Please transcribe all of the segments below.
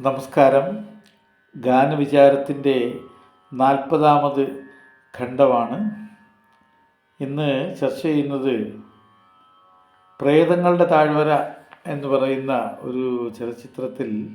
നമസ്കാരം. ഗാനവിചാരത്തിന്റെ നാൽപ്പതാമത് ഖണ്ഡമാണ്. ഇന്ന് ചർച്ച ചെയ്യുന്നത് പ്രേതങ്ങളുടെ താഴ്വര എന്ന് പറയുന്ന ഒരു ചലച്ചിത്രത്തിൽ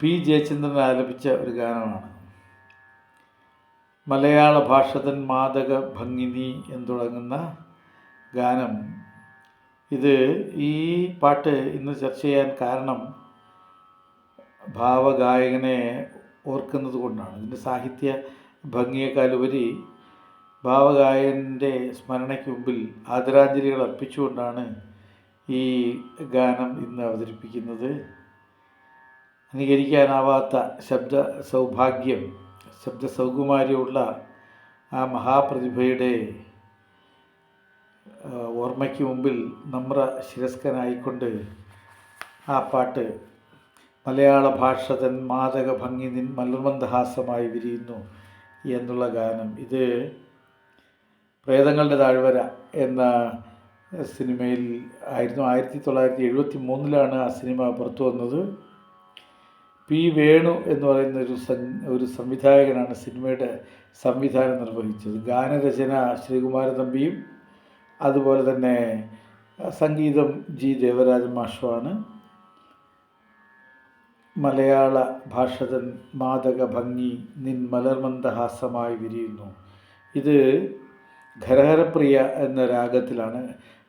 പി. ജയചന്ദ്രൻ ആലപിച്ച ഒരു ഗാനമാണ്. മലയാള ഭാഷതൻ മാതക ഭംഗിനി എന്ന് തുടങ്ങുന്ന ഗാനം. ഇത് ഈ പാട്ട് ഇന്ന് ചർച്ച ചെയ്യാൻ കാരണം ഭാവഗായകനെ ഓർക്കുന്നത് കൊണ്ടാണ്. ഇതിന്റെ സാഹിത്യ ഭംഗിയേക്കാളുപരി ഭാവഗായകന്റെ സ്മരണയ്ക്ക് മുമ്പിൽ ആദരാഞ്ജലികൾ അർപ്പിച്ചുകൊണ്ടാണ് ഈ ഗാനം ഇന്ന് അവതരിപ്പിക്കുന്നത്. അനുകരിക്കാനാവാത്ത ശബ്ദ സൗഭാഗ്യം ശബ്ദ സൗകുമാര്യമുള്ള ആ മഹാപ്രതിഭയുടെ ഓർമ്മയ്ക്ക് മുമ്പിൽ നമ്ര ശിരസ്കനായിക്കൊണ്ട് ആ പാട്ട് മലയാള ഭാഷ തൻ മാതക ഭംഗി നിൻ മലർമന്ദഹാസമായി വിരിയുന്നു എന്നുള്ള ഗാനം. ഇത് പ്രേതങ്ങളുടെ താഴ്വര എന്ന സിനിമയിൽ ആയിരുന്നു. ആയിരത്തി തൊള്ളായിരത്തി എഴുപത്തി മൂന്നിലാണ് ആ സിനിമ പുറത്തു വന്നത്. പി വേണു എന്ന് പറയുന്ന ഒരു ഒരു സംവിധായകനാണ് സിനിമയുടെ സംവിധാനം നിർവഹിച്ചത്. ഗാനരചന ശ്രീകുമാരൻ തമ്പിയും അതുപോലെ തന്നെ സംഗീതം ജി ദേവരാജൻ മാഷുമാണ് മലയാള ഭാഷതൻ മാതക ഭംഗി നിൻ മലർമന്ദഹാസമായി വിരിയുന്നു. ഇത് ഖരഹരപ്രിയ എന്ന രാഗത്തിലാണ്.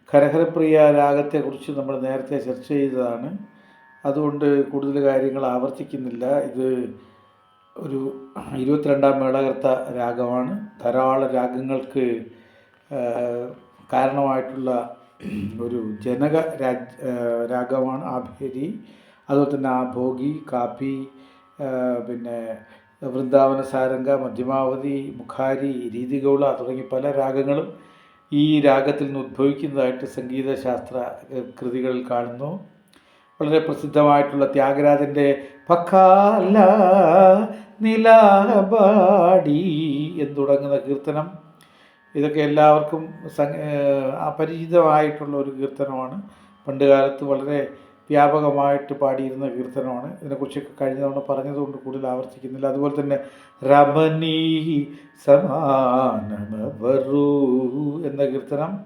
ഖരഹരപ്രിയ രാഗത്തെക്കുറിച്ച് നമ്മൾ നേരത്തെ ചർച്ച ചെയ്തതാണ്. അതുകൊണ്ട് കൂടുതൽ കാര്യങ്ങൾ ആവർത്തിക്കുന്നില്ല. ഇത് ഒരു ഇരുപത്തിരണ്ടാം മേളകർത്ത രാഗമാണ്. ധാരാളം രാഗങ്ങൾക്ക് കാരണമായിട്ടുള്ള ഒരു ജനക രാജ് രാഗമാണ് ആഭേരി അതുപോലെ തന്നെ ആ ഭോഗി കാപ്പി പിന്നെ വൃന്ദാവന സാരംഗ മധ്യമാവതി മുഖാരി രീതിഗൗള തുടങ്ങി പല രാഗങ്ങളും ഈ രാഗത്തിൽ നിന്ന് ഉദ്ഭവിക്കുന്നതായിട്ട് സംഗീതശാസ്ത്ര കൃതികളിൽ കാണുന്നു. വളരെ പ്രസിദ്ധമായിട്ടുള്ള ത്യാഗരാജന്റെ പക്കാല നിലാബാടി എന്ന് തുടങ്ങുന്ന കീർത്തനം. ഇതൊക്കെ എല്ലാവർക്കും അപരിചിതമായിട്ടുള്ള ഒരു കീർത്തനമാണ്. പണ്ട് കാലത്ത് വളരെ വ്യാപകമായിട്ട് പാടിയിരുന്ന കീർത്തനമാണ്. ഇതിനെക്കുറിച്ച് കഴിഞ്ഞ തവണ പറഞ്ഞതുകൊണ്ട് കൂടുതൽ ആവർത്തിക്കുന്നില്ല. അതുപോലെ തന്നെ രമണീ സമാനമവറൂ എന്ന കീർത്തനം.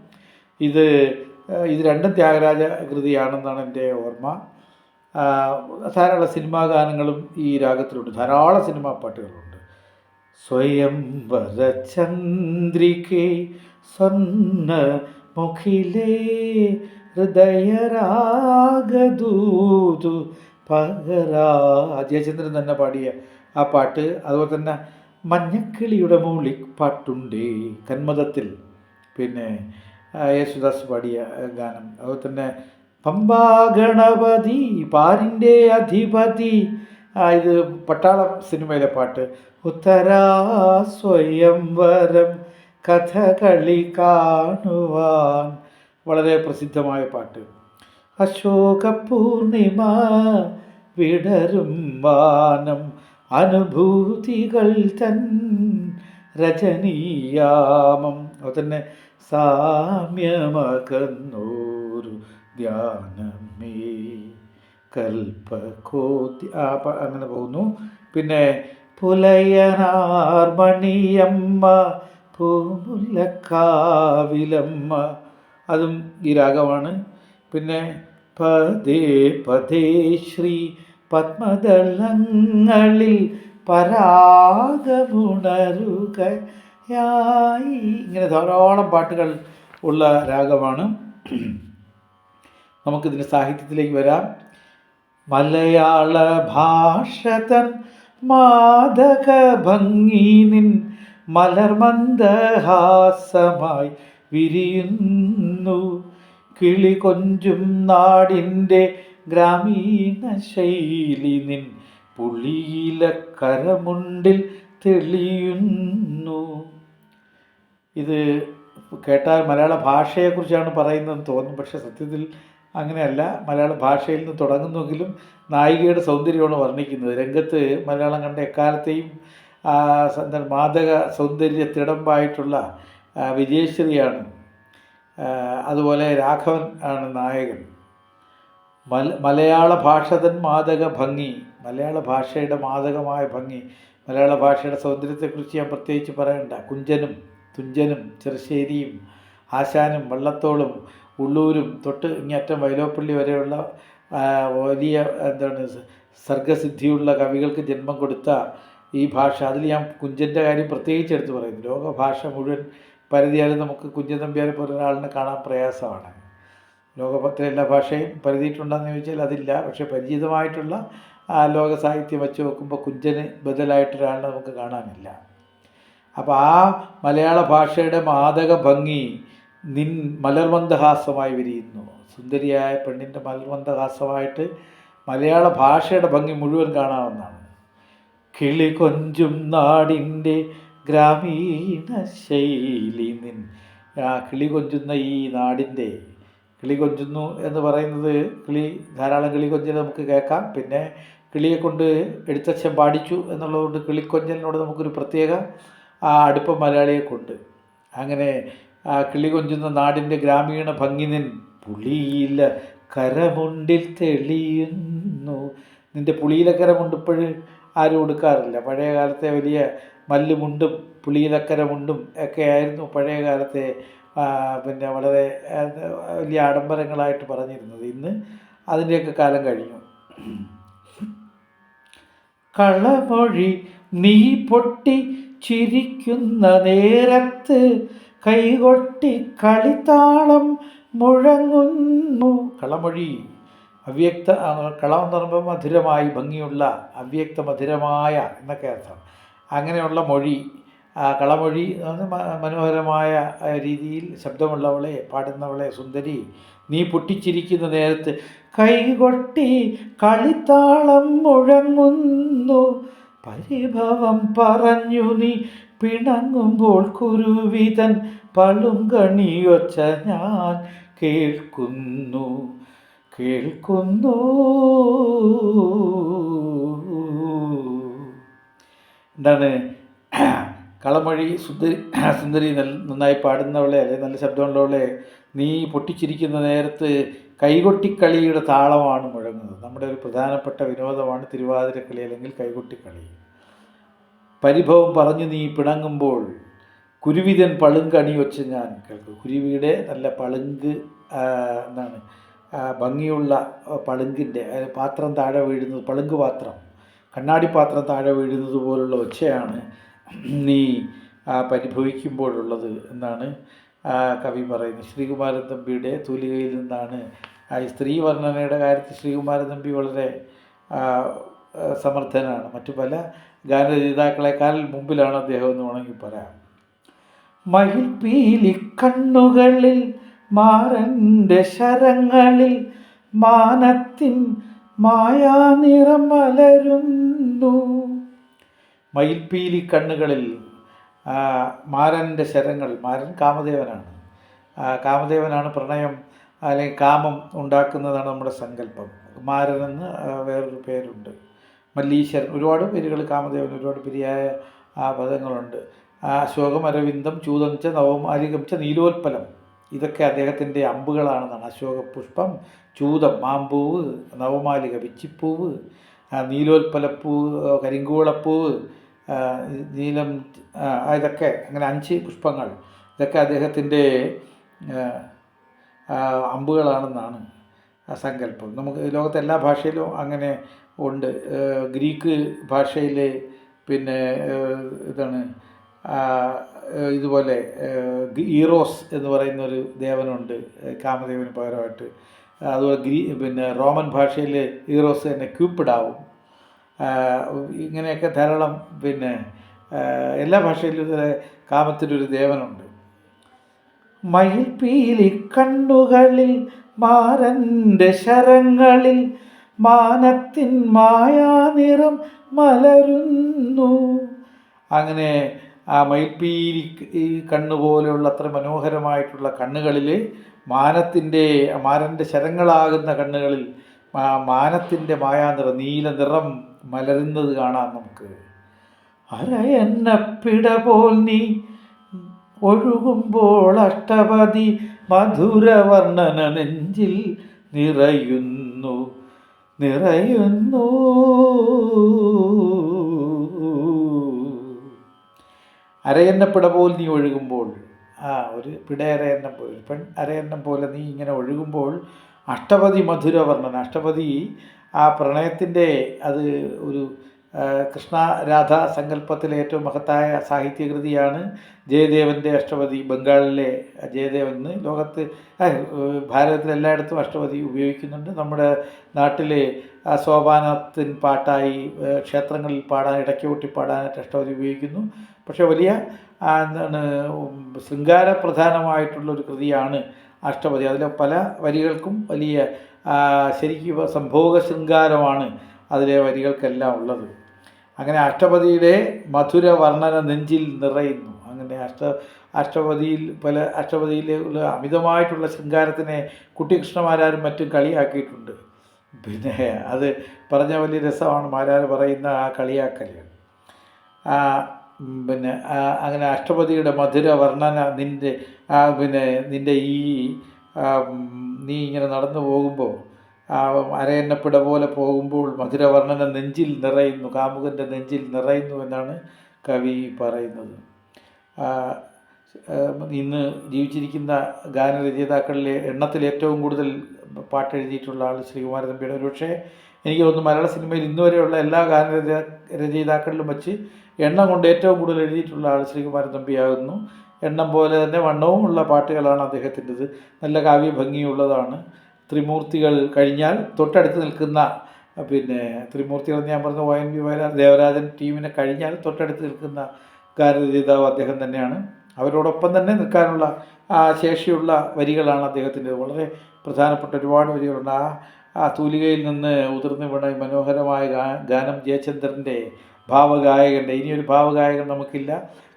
ഇത് ഇത് രണ്ടും ത്യാഗരാജ കൃതിയാണെന്നാണ് എന്റെ ഓർമ്മ. ധാരാളം സിനിമാ ഗാനങ്ങളും ഈ രാഗത്തിലുണ്ട്. ധാരാളം സിനിമാ പാട്ടുകളുണ്ട്. സ്വയം വരചന്ദ്രികെ സ്വന്ന മുഖിലേ ഹൃദയരാഗദൂതു ജയചന്ദ്രൻ തന്നെ പാടിയ ആ പാട്ട്. അതുപോലെ തന്നെ മഞ്ഞക്കിളിയുടെ മൂളി പാട്ടുണ്ടേ. കന്മതത്തിൽ. പിന്നെ യേശുദാസ് പാടിയ ഗാനം. അതുപോലെ തന്നെ പമ്പാ ഗണപതി പാരിന്റെ അധിപതി. ഇത് പട്ടാളം സിനിമയിലെ പാട്ട്. ഉത്തരാ സ്വയംവരം കഥകളി കാണുവാൻ വളരെ പ്രസിദ്ധമായ പാട്ട്. അശോക പൂർണിമ വിടരും വാനം അനുഭൂതികൾ തൻ രചനീയാമം അത് തന്നെ സാമ്യമകന്നൂരു ധ്യാനമേ കൽപ്പകോതി ആ അങ്ങനെ പോകുന്നു. പിന്നെ പുലയനാർമണിയമ്മ പൂമുല്ലക്കാവിലമ്മ അതും ഈ രാഗമാണ്. പിന്നെ പതേ പതേ ശ്രീ പത്മദളങ്ങളിൽ പരാഗമുണരുകയായി. ഇങ്ങനെ ധാരാളം പാട്ടുകൾ ഉള്ള രാഗമാണ്. നമുക്കിതിന്റെ സാഹിത്യത്തിലേക്ക് വരാം. മലയാള ഭാഷതൻ മാതക ഭംഗി നിൻ മലർമന്ദഹാസമായി വിരിയുന്നു കിളി കൊഞ്ചും നാടിന്റെ ഗ്രാമീണ ശൈലി നിൻ പുളിയില കരമുണ്ടിൽ തെളിയുന്നു. ഇത് കേട്ടാൽ മലയാള ഭാഷയെക്കുറിച്ചാണ് പറയുന്നതെന്ന് തോന്നും പക്ഷേ സത്യത്തിൽ അങ്ങനെയല്ല. മലയാള ഭാഷയിൽ നിന്ന് തുടങ്ങുന്നെങ്കിലും നായികയുടെ സൗന്ദര്യമാണ് വർണിക്കുന്നത്. രംഗത്ത് മലയാളം കണ്ട എക്കാലത്തെയും മാതക സൗന്ദര്യ തിടമ്പായിട്ടുള്ള വിജയശ്രീയാണ്. അതുപോലെ രാഘവൻ ആണ് നായകൻ. മല മലയാള ഭാഷ തൻ മാദക ഭംഗി മലയാള ഭാഷയുടെ മാതകമായ ഭംഗി മലയാള ഭാഷയുടെ സൗന്ദര്യത്തെക്കുറിച്ച് ഞാൻ പ്രത്യേകിച്ച് പറയണ്ട. കുഞ്ചനും തുഞ്ചനും ചെറുശ്ശേരിയും ആശാനും വള്ളത്തോളും ഉള്ളൂരും തൊട്ട് ഇങ്ങേറ്റം വൈലോപ്പള്ളി വരെയുള്ള വലിയ എന്താണ് സർഗസിദ്ധിയുള്ള കവികൾക്ക് ജന്മം കൊടുത്ത ഈ ഭാഷ. അതിൽ ഞാൻ കുഞ്ചന്റെ കാര്യം പ്രത്യേകിച്ച് എടുത്ത് പറയുന്നു ലോകഭാഷ മുഴുവൻ പരിധിയാലും നമുക്ക് കുഞ്ചൻ നമ്പ്യാരെ പോലെ ഒരാളിനെ കാണാൻ പ്രയാസമാണ്. ലോകത്തിലെ എല്ലാ ഭാഷയും പരിധിയിട്ടുണ്ടെന്ന് ചോദിച്ചാൽ അതില്ല. പക്ഷേ പരിചിതമായിട്ടുള്ള ലോക സാഹിത്യം വെച്ച് നോക്കുമ്പോൾ കുഞ്ചന് ബദലായിട്ടൊരാളിനെ നമുക്ക് കാണാനില്ല. അപ്പോൾ ആ മലയാള ഭാഷയുടെ മാതക ഭംഗി നിൻ മലർമന്ദഹാസമായി വിരിയുന്നു. സുന്ദരിയായ പെണ്ണിന്റെ മലർമന്ദഹാസമായിട്ട് മലയാള ഭാഷയുടെ ഭംഗി മുഴുവൻ കാണാവുന്നതാണ്. കിളി കൊഞ്ചും നാടിന്റെ ഗ്രാമീണ ശൈലി നിൻ. ആ കിളി കൊഞ്ചുന്ന ഈ നാടിന്റെ കിളി കൊഞ്ചുന്നു എന്ന് പറയുന്നത് കിളി ധാരാളം കിളി കൊഞ്ചൽ നമുക്ക് കേൾക്കാം. പിന്നെ കിളിയെ കൊണ്ട് എഴുത്തച്ഛൻ പാടിച്ചു എന്നുള്ളതുകൊണ്ട് കിളിക്കൊഞ്ചലിനോട് നമുക്കൊരു പ്രത്യേക അടുപ്പം മലയാളിയെ കൊണ്ട്. അങ്ങനെ ആ കിളി കൊഞ്ചുന്ന നാടിന്റെ ഗ്രാമീണ ഭംഗി നിൻ പുളിയില കരമുണ്ടിൽ തെളിയുന്നു. നിന്റെ പുളിയിലക്കരമുണ്ട് ഇപ്പോഴും ആരും ഉടുക്കാറില്ല പഴയ കാലത്തെ വലിയ മല്ലുമുണ്ടും പുളിയിലക്കരമുണ്ടും ഒക്കെ ആയിരുന്നു പഴയ കാലത്തെ പിന്നെ വളരെ വലിയ ആഡംബരങ്ങളായിട്ട് പറഞ്ഞിരുന്നത്. ഇന്ന് അതിന്റെയൊക്കെ കാലം കഴിഞ്ഞു. കളമൊഴി നീ പൊട്ടി ചിരിക്കുന്ന നേരത്ത് കൈകൊട്ടി കളിത്താളം മുഴങ്ങുന്നു. കളമൊഴി അവ്യക്ത കളം എന്ന് പറയുമ്പോൾ മധുരമായി ഭംഗിയുള്ള അവ്യക്ത മധുരമായ എന്നൊക്കെ അർത്ഥം. അങ്ങനെയുള്ള മൊഴി കളമൊഴി മനോഹരമായ രീതിയിൽ ശബ്ദമുള്ളവളെ പാടുന്നവളെ സുന്ദരി നീ പൊട്ടിച്ചിരിക്കുന്ന നേരത്ത് കൈകൊട്ടി കളിത്താളം മുഴങ്ങുന്നു. പരിഭവം പറഞ്ഞു നീ പിണങ്ങുമ്പോൾ കുരുവിതൻ പളുങ്കണിയൊച്ച ഞാൻ കേൾക്കുന്നു. കേൾക്കുന്നു? എന്താണ്? കളമൊഴി സുന്ദരി സുന്ദരി നന്നായി പാടുന്നവളെ അല്ലെ നല്ല ശബ്ദമുള്ളവളെ നീ പൊട്ടിച്ചിരിക്കുന്ന നേരത്ത് കൈകൊട്ടിക്കളിയുടെ താളമാണ് മുഴങ്ങുന്നത്. നമ്മുടെ ഒരു പ്രധാനപ്പെട്ട വിനോദമാണ് തിരുവാതിരക്കളി അല്ലെങ്കിൽ കൈകൊട്ടിക്കളി. പരിഭവം പറഞ്ഞു നീ പിണങ്ങുമ്പോൾ കുരുവിതൻ പളുങ്കണി വെച്ച് ഞാൻ കേൾക്കും. കുരുവിയുടെ നല്ല പളുങ്ക് എന്താണ്? ഭംഗിയുള്ള പളുങ്കിന്റെ പാത്രം താഴെ വീഴുന്നത് പളുങ്ക് പാത്രം കണ്ണാടി പാത്രം താഴെ വീഴുന്നത് പോലുള്ള ഒച്ചയാണ് നീ പരിഭവിക്കുമ്പോഴുള്ളത് എന്നാണ് കവി പറയുന്നത്. ശ്രീകുമാരൻ തമ്പിയുടെ തൂലികയിൽ നിന്നാണ് ഈ സ്ത്രീ വർണനയുടെ കാര്യത്തിൽ ശ്രീകുമാരൻ തമ്പി വളരെ സമർത്ഥനാണ്. മറ്റു പല ഗാനരചയിതാക്കളെക്കാൾ മുമ്പിലാണ് അദ്ദേഹം എന്ന് വേണമെങ്കിൽ പറയാം. മയിൽപ്പീലി കണ്ണുകളിൽ മാറന്റെ ശരങ്ങളിൽ മാനത്തിൻ മായാനിറം മലരുന്നു മയിൽപ്പീലി കണ്ണുകളിൽ മാരന്റെ ശരങ്ങൾ മാരൻ കാമദേവനാണ്. കാമദേവനാണ് പ്രണയം അല്ലെങ്കിൽ കാമം ഉണ്ടാക്കുന്നതാണ് നമ്മുടെ സങ്കല്പം. മാരനെന്ന് വേറൊരു പേരുണ്ട്. മല്ലീശ്വരൻ ഒരുപാട് പേരുകൾ കാമദേവൻ ഒരുപാട് പിരിയായ പദങ്ങളുണ്ട്. അശോകം അരവിന്ദം ചൂതം ച അരികം ച നീലോൽപ്പലം. ഇതൊക്കെ അദ്ദേഹത്തിന്റെ അമ്പുകളാണെന്നാണ്. അശോക പുഷ്പം ചൂതം മാമ്പൂവ് നവമാലിക വിച്ചിപ്പൂവ് നീലോൽപ്പലപ്പൂവ് കരിങ്കൂളപ്പൂവ് നീലം ഇതൊക്കെ അങ്ങനെ അഞ്ച് പുഷ്പങ്ങൾ. ഇതൊക്കെ അദ്ദേഹത്തിന്റെ അമ്പുകളാണെന്നാണ് സങ്കല്പം. നമുക്ക് ലോകത്തെ എല്ലാ ഭാഷയിലും അങ്ങനെ ഉണ്ട്. ഗ്രീക്ക് ഭാഷയിലെ പിന്നെ ഇതാണ് ഇതുപോലെ ഈറോസ് എന്ന് പറയുന്ന ഒരു ദേവനുണ്ട് കാമദേവന് പകരമായിട്ട്. അതുപോലെ ഗ്രീ പിന്നെ റോമൻ ഭാഷയിൽ ഈറോസ് തന്നെ ക്യൂപ്പിഡാവും. ഇങ്ങനെയൊക്കെ ധാരാളം പിന്നെ എല്ലാ ഭാഷയിലും കാമത്തിനൊരു ദേവനുണ്ട്. മയിൽപീലി കണ്ണുകളിൽ മാരന്റെ ശരങ്ങളിൽ മാനത്തിൻ മായാനിറം മലരുന്നു. അങ്ങനെ ആ മയിൽപ്പീലി ഈ കണ്ണ് പോലെയുള്ള അത്ര മനോഹരമായിട്ടുള്ള കണ്ണുകളിൽ മാനത്തിന്റെ മാരന്റെ ശരങ്ങളാകുന്ന കണ്ണുകളിൽ മാനത്തിന്റെ മായാനിറം നീല നിറം മലരുന്നത് കാണാം നമുക്ക്. അരയന്നപ്പിട പോൽ നീ ഒഴുകുമ്പോൾ അഷ്ടപതി മധുരവർണന നെഞ്ചിൽ നിറയുന്നു നിറയുന്നു. അരയന്ന പിട പോൽ നീ ഒഴുകുമ്പോൾ ആ ഒരു പിട അരയന്നം പോലെ പെൺ അരയന്നം പോലെ നീ ഇങ്ങനെ ഒഴുകുമ്പോൾ അഷ്ടപതി മധുര വർണന അഷ്ടപതി ആ പ്രണയത്തിന്റെ അത് ഒരു കൃഷ്ണ രാധ സങ്കല്പത്തിലെ ഏറ്റവും മഹത്തായ സാഹിത്യകൃതിയാണ് ജയദേവന്റെ അഷ്ടപതി ബംഗാളിലെ ജയദേവൻ ലോകത്ത് ഭാരതത്തിലെല്ലായിടത്തും അഷ്ടപതി ഉപയോഗിക്കുന്നുണ്ട്. നമ്മുടെ നാട്ടിൽ സോപാനത്തിൻ പാട്ടായി ക്ഷേത്രങ്ങളിൽ പാടാൻ ഇടയ്ക്ക് കൂട്ടി പാടാനായിട്ട് അഷ്ടപതി ഉപയോഗിക്കുന്നു. പക്ഷേ വലിയ എന്താണ് ശൃംഗാര പ്രധാനമായിട്ടുള്ളൊരു കൃതിയാണ് അഷ്ടപതി. അതിലെ പല വരികൾക്കും വലിയ ശരിക്കും സംഭോഗ ശൃംഗാരമാണ് അതിലെ വരികൾക്കെല്ലാം ഉള്ളത്. അങ്ങനെ അഷ്ടപതിയുടെ മധുര വർണന നെഞ്ചിൽ നിറയുന്നു. അങ്ങനെ അഷ്ട അഷ്ടപതിയിൽ പല അഷ്ടപതിയിലെ അമിതമായിട്ടുള്ള ശൃംഗാരത്തിനെ കുട്ടികൃഷ്ണമാരാരും മറ്റും കളിയാക്കിയിട്ടുണ്ട്. പിന്നെ അത് പറഞ്ഞ വലിയ രസമാണ്. മാരാർ പറയുന്ന ആ കളിയാക്കൽ പിന്നെ അങ്ങനെ അഷ്ടപതിയുടെ മധുര വർണന നിന്റെ ആ, പിന്നെ നിന്റെ ഈ നീ ഇങ്ങനെ നടന്നു പോകുമ്പോൾ അരയന്നപ്പിട പോലെ പോകുമ്പോൾ മധുരവർണന നെഞ്ചിൽ നിറയുന്നു കാമുകന്റെ നെഞ്ചിൽ നിറയുന്നു എന്നാണ് കവി പറയുന്നത്. ഇന്ന് ജീവിച്ചിരിക്കുന്ന ഗാനരചയിതാക്കളിലെ എണ്ണത്തിൽ ഏറ്റവും കൂടുതൽ പാട്ട് എഴുതിയിട്ടുള്ള ആൾ ശ്രീകുമാര തമ്പിയുടെ. ഒരുപക്ഷെ എനിക്ക് തോന്നുന്നു മലയാള സിനിമയിൽ ഇന്ന് വരെയുള്ള എല്ലാ ഗാന രചയിതാക്കളിലും വെച്ച് എണ്ണം കൊണ്ട് ഏറ്റവും കൂടുതൽ എഴുതിയിട്ടുള്ള ആൾ ശ്രീകുമാരൻ തമ്പിയാകുന്നു. എണ്ണം പോലെ തന്നെ വണ്ണവും ഉള്ള പാട്ടുകളാണ് അദ്ദേഹത്തിന്റെത്. നല്ല കാവ്യ ഭംഗിയുള്ളതാണ്. ത്രിമൂർത്തികൾ കഴിഞ്ഞാൽ തൊട്ടടുത്ത് നിൽക്കുന്ന പിന്നെ ത്രിമൂർത്തികൾ ഞാൻ പറഞ്ഞ O N V Vayalar Devarajan ടീമിനെ കഴിഞ്ഞാൽ തൊട്ടടുത്ത് നിൽക്കുന്ന ഗാനരചയിതാവ് അദ്ദേഹം തന്നെയാണ്. അവരോടൊപ്പം തന്നെ നിൽക്കാനുള്ള ശേഷിയുള്ള വരികളാണ് അദ്ദേഹത്തിന്റെ വളരെ പ്രധാനപ്പെട്ട ഒരുപാട് വരികളുണ്ട്. ആ ആ തൂലികയിൽ നിന്ന് ഉതിർന്നു വീണ മനോഹരമായ ഗാനം ജയചന്ദ്രന്റെ ഭാവഗായകന്റെ ഇനിയൊരു ഭാവഗായകൻ നമുക്കില്ല.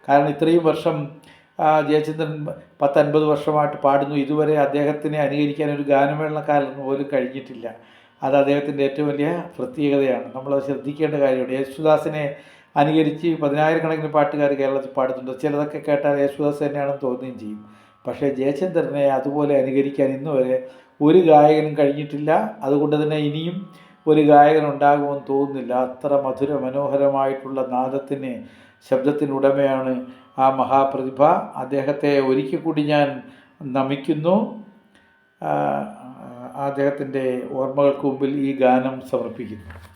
കാരണം ഇത്രയും വർഷം ജയചന്ദ്രൻ പത്തൻപത് വർഷമായിട്ട് പാടുന്നു. ഇതുവരെ അദ്ദേഹത്തിനെ അനുകരിക്കാൻ ഒരു ഗാനമേളക്കാരൻ പോലും കഴിഞ്ഞിട്ടില്ല. അത് അദ്ദേഹത്തിന്റെ ഏറ്റവും വലിയ പ്രത്യേകതയാണ്. നമ്മളത് ശ്രദ്ധിക്കേണ്ട കാര്യമാണ്. യേശുദാസിനെ അനുകരിച്ച് പതിനായിരക്കണക്കിന് പാട്ടുകാർ കേരളത്തിൽ പാടുന്നുണ്ട്. ചിലതൊക്കെ കേട്ടാൽ യേശുദാസ് തന്നെയാണെന്ന് തോന്നുകയും ചെയ്യും. പക്ഷേ ജയചന്ദ്രനെ അതുപോലെ അനുകരിക്കാൻ ഇന്ന് വരെ ഒരു ഗായകനും കഴിഞ്ഞിട്ടില്ല. അതുകൊണ്ട് തന്നെ ഇനിയും ഒരു ഗായകൻ ഉണ്ടാകുമെന്ന് തോന്നുന്നില്ല. അത്ര മധുര മനോഹരമായിട്ടുള്ള നാദത്തിന് ശബ്ദത്തിനുടമയാണ് ആ മഹാപ്രതിഭ. അദ്ദേഹത്തെ ഒരിക്കൽ കൂടി ഞാൻ നമിക്കുന്നു. അദ്ദേഹത്തിന്റെ ഓർമ്മകൾക്ക് മുമ്പിൽ ഈ ഗാനം സമർപ്പിക്കുന്നു.